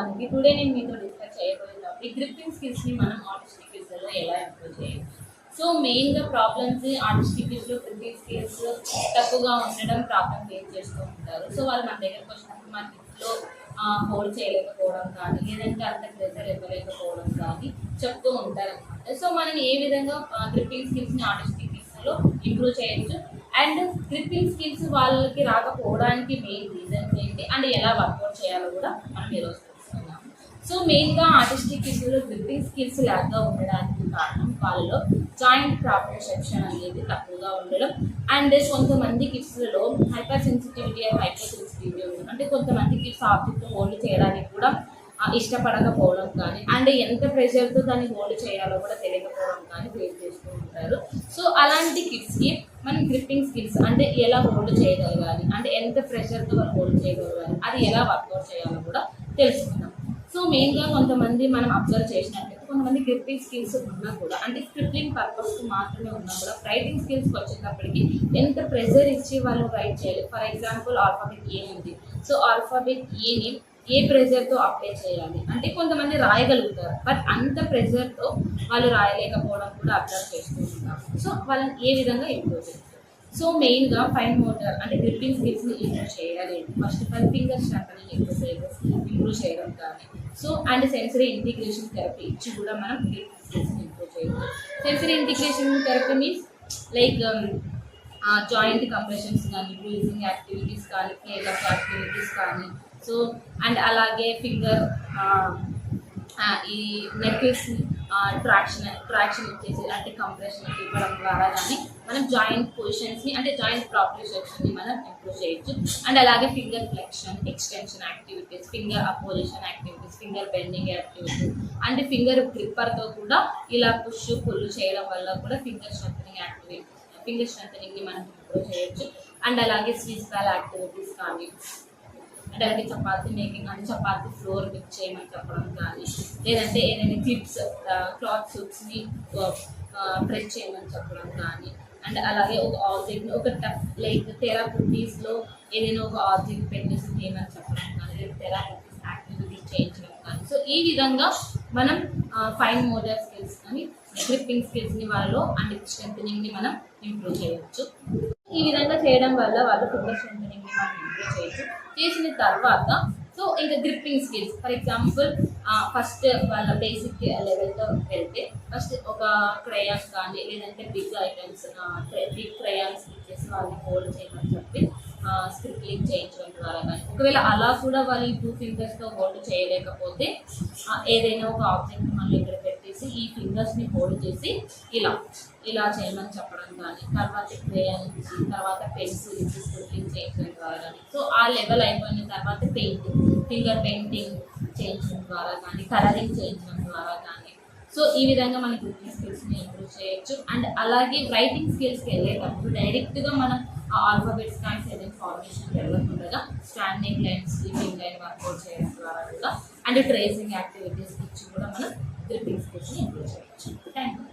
చేయడానికి టుడే నేను మీతో డిస్కస్ చేయబోయే టాపిక్ గ్రిప్పింగ్ స్కిల్స్ని మనం ఆర్టిస్టిక్లో ఎలా ఇంప్రూవ్ చేయాలి సో మెయిన్గా ప్రాబ్లమ్స్ ఆర్టిస్టిక్లో గ్రిప్పింగ్ స్కిల్స్ తక్కువగా ఉండడం ప్రాబ్లమ్ ఫేస్ చేస్తూ ఉంటారు. సో వాళ్ళు మన దగ్గరకు వచ్చినప్పుడు మన లో హోల్డ్ చేయలేకపోవడం కానీ లేదంటే అంత ప్రెజర్ ఇవ్వలేకపోవడం కానీ చెప్తూ ఉంటారు అనమాట సో మనం ఏ విధంగా గ్రిప్పింగ్ స్కిల్స్ని ఆర్టిస్టిక్లో ఇంప్రూవ్ చేయొచ్చు? అండ్ గ్రిప్పింగ్ స్కిల్స్ వాళ్ళకి రాకపోవడానికి మెయిన్ రీజన్స్ ఏంటి? అండ్ ఎలా వర్కౌట్ చేయాలో కూడా మనం ఈరోజు సో మెయిన్గా ఆర్టిస్టిక్ కిడ్స్లో గ్రిప్పింగ్ స్కిల్స్ లాగా ఉండడానికి కారణం వాళ్ళలో జాయింట్ ప్రాపర్ సెక్షన్ అనేది తక్కువగా ఉండడం. అండ్ కొంతమంది కిడ్స్లలో hyper sensitivity and hyper sensitivity ఉండడం. అంటే కొంతమంది కిడ్స్ ఆబ్జెక్ట్ హోల్డ్ చేయడానికి కూడా ఇష్టపడకపోవడం కానీ అండ్ ఎంత ప్రెషర్తో దాన్ని హోల్డ్ చేయాలో కూడా తెలియకపోవడం కానీ ఫేస్ చేస్తూ ఉంటారు. సో అలాంటి కిడ్స్కి మనం గ్రిప్పింగ్ స్కిల్స్ అంటే ఎలా హోల్డ్ చేయగలగాలి? అంటే ఎంత ప్రెషర్తో వాళ్ళు హోల్డ్ చేయగలగాలి? అది ఎలా వర్కౌట్ చేయాలో కూడా తెలుసుకుంటాం సో మెయిన్గా కొంతమంది మనం అబ్జర్వ్ చేసినట్లయితే కొంతమంది గ్రిప్పింగ్ స్కిల్స్ ఉన్నా కూడా అంటే స్క్రిప్టింగ్ పర్పస్ మాత్రమే ఉన్నా కూడా రైటింగ్ స్కిల్స్కి వచ్చేటప్పటికి ఎంత ప్రెజర్ ఇచ్చి వాళ్ళు రైట్ చేయాలి? ఫర్ ఎగ్జాంపుల్ ఆల్ఫాబెట్ ఏ ఉంది. సో ఆల్ఫాబెట్ ఏని ఏ ప్రెజర్తో అప్లై చేయాలి? అంటే కొంతమంది రాయగలుగుతారు బట్ అంత ప్రెషర్తో వాళ్ళు రాయలేకపోవడం కూడా అబ్జర్వ్ చేస్తూ ఉంటారు. సో వాళ్ళని ఏ విధంగా ఇంప్రూవ్ చేస్తారు? సో మెయిన్గా ఫైన్ మోటర్ అంటే గ్రిప్పింగ్ స్కిల్స్ని ఇంప్రూవ్ చేయాలి. First of all finger sharpening improve చేయడం ఇంప్రూవ్ చేయడం కానీ so and sensory integration therapy ఇచ్చి కూడా మనం ఇంప్రూవ్ చేయవచ్చు sensory integration therapy means like joint compressions కానీ బ్రీజింగ్ యాక్టివిటీస్ కానీ ప్లేలప్ యాక్టివిటీస్ కానీ. సో అండ్ అలాగే ఫింగర్ ఈ నెక్లెస్ ట్రాక్షన్ ట్రాక్షన్ ఇచ్చేసి అంటే కంప్రెషన్ ఇవ్వడం ద్వారా కానీ మనం జాయింట్ పొజిషన్స్ని అంటే జాయింట్ ప్రాపరేషన్ని మనం ఇంప్రూవ్ చేయొచ్చు. అండ్ అలాగే finger flexion extension activities finger opposition activities finger bending activities అంటే ఫింగర్ గ్రిప్పర్తో కూడా ఇలా పుష్ పుల్ చేయడం వల్ల కూడా ఫింగర్ స్ట్రెంథనింగ్ యాక్టివిటీస్ ఫింగర్ స్ట్రెంథనింగ్ని మనం ఇంప్రూవ్ చేయొచ్చు. అండ్ అలాగే స్విచ్ బ్యాల్ యాక్టివిటీస్ కానీ అంటే అది చపాతీ మేకింగ్ అంటే చపాతీ ఫ్లోర్ మిక్స్ చేయమని చెప్పడం కానీ లేదంటే ఏదైనా క్లిప్స్ క్లాత్ సూప్స్ని ప్రెస్ చేయమని చెప్పడం కానీ అండ్ అలాగే ఒక ఆబ్జెక్ట్ని ఒక టఫ్ లైక్ థెరాపిటీస్లో ఏదైనా ఒక ఆబ్జెక్ట్ పెట్టేసి చేయమని చెప్పడం కానీ లేదా థెరాపిటీస్ యాక్టివిటీస్ చేయించడం కానీ. సో ఈ విధంగా మనం ఫైన్ మోడల్ స్కిల్స్ కానీ గ్రిప్పింగ్ స్కిల్స్ని వాళ్ళలో అండ్ స్ట్రెంథనింగ్ని మనం ఇంప్రూవ్ చేయవచ్చు. ఈ విధంగా చేయడం వల్ల వాళ్ళు ఫింగర్ స్ట్రెంథనింగ్ని మనం ఇంప్రూవ్ చేయొచ్చు. చేసిన తర్వాత సో ఇంకా gripping skills for example first వాళ్ళ బేసిక్ లెవెల్తో వెళ్తే ఫస్ట్ ఒక క్రయాన్స్ కానీ లేదంటే బిగ్ ఐటమ్స్ బిగ్ క్రయాన్స్ ఇచ్చేసి వాళ్ళని హోల్డ్ చేయమని చెప్పి స్క్రిప్లింగ్ చేయించడం ద్వారా కానీ ఒకవేళ అలా కూడా వాళ్ళు టూ ఫింగర్స్తో హోల్డ్ చేయలేకపోతే ఏదైనా ఒక ఆబ్జెక్ట్ మళ్ళీ ఇక్కడ చెప్పేసి ఈ ఫింగర్స్ని హోల్డ్ చేసి ఇలా ఇలా చేయమని చెప్పడం కానీ తర్వాత క్రేయాన్ తర్వాత పెన్సిల్ ఇచ్చి చేయించడం ద్వారా కానీ సో ఆ లెవెల్ అయిపోయిన తర్వాత పెయింటింగ్ ఫింగర్ పెయింటింగ్ చేయించడం ద్వారా కానీ కలరింగ్ చేయించడం ద్వారా కానీ సో ఈ విధంగా మన కుకింగ్ స్కిల్స్ని ఇంప్రూవ్ చేయొచ్చు. అండ్ అలాగే రైటింగ్ స్కిల్స్కి వెళ్ళేటప్పుడు డైరెక్ట్గా మనం ఆల్ఫాబెట్స్ కానీ సెవెన్ ఫార్మేషన్ వెళ్ళకుండా standing line sleeping line work out చేయడం ద్వారా కూడా అండ్ ట్రేసింగ్ యాక్టివిటీస్ ఇచ్చి కూడా మనం గ్రిప్పింగ్ స్కిల్స్ని ఇంప్రూవ్ చేయొచ్చు థ్యాంక్ యూ